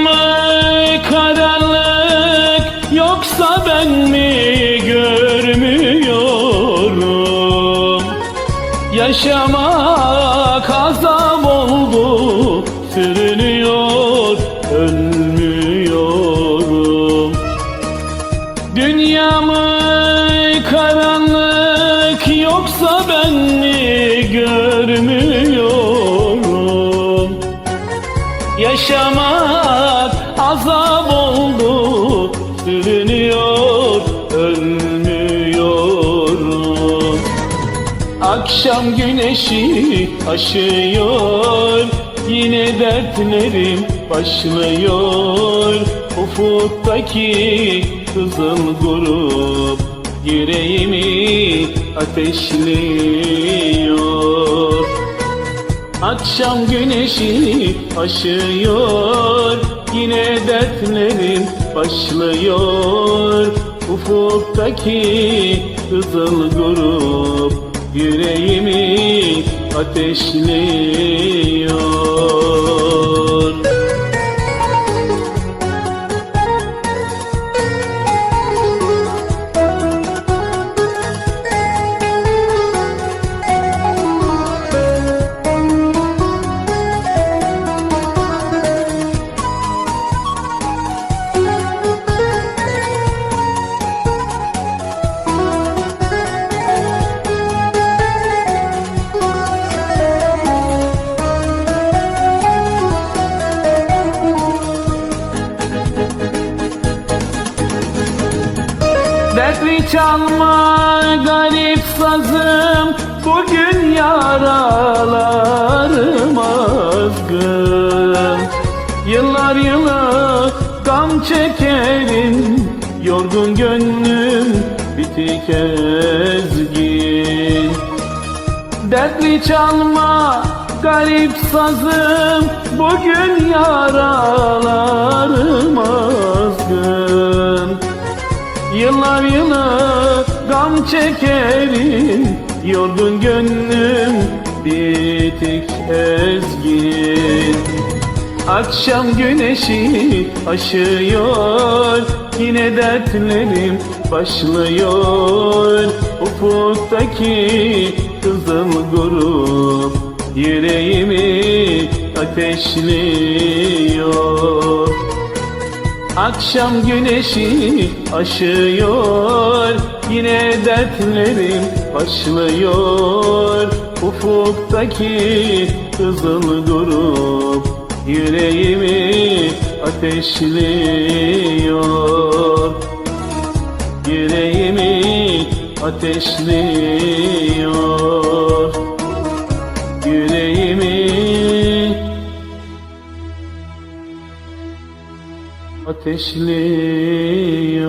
Mı karanlık yoksa ben mi görmüyorum? Yaşamak azap oldu sürünüyor ölmüyorum. Dünya mı karanlık yoksa ben mi görmüyorum? Yaşamak azap oldu. Sürünüyor ölmüyorum Akşam güneşi aşıyor. Yine dertlerim başlıyor. Ufuktaki kızıl grup Yüreğimi ateşliyor Akşam güneşi aşıyor Yine dertlerim başlıyor. Ufuktaki kızıl grup Yüreğimi ateşliyor Dertli çalma garip sazım. Bugün yaralarım azgın. Yıllar yılı gam çekerim Yorgun gönlüm bitik ezgin. Dertli çalma garip sazım. Bugün yaralarım azgın Yıllar yılı gam çekerim Yorgun gönlüm bitik ezgin. Akşam güneşi aşıyor Yine dertlerim başlıyor. Ufuktaki kızıl grup Yüreğimi ateşliyor Akşam güneşi aşıyor Yine dertlerim başlıyor. Ufuktaki kızıl grup Yüreğimi ateşliyor. Yüreğimi ateşliyor ateşliyor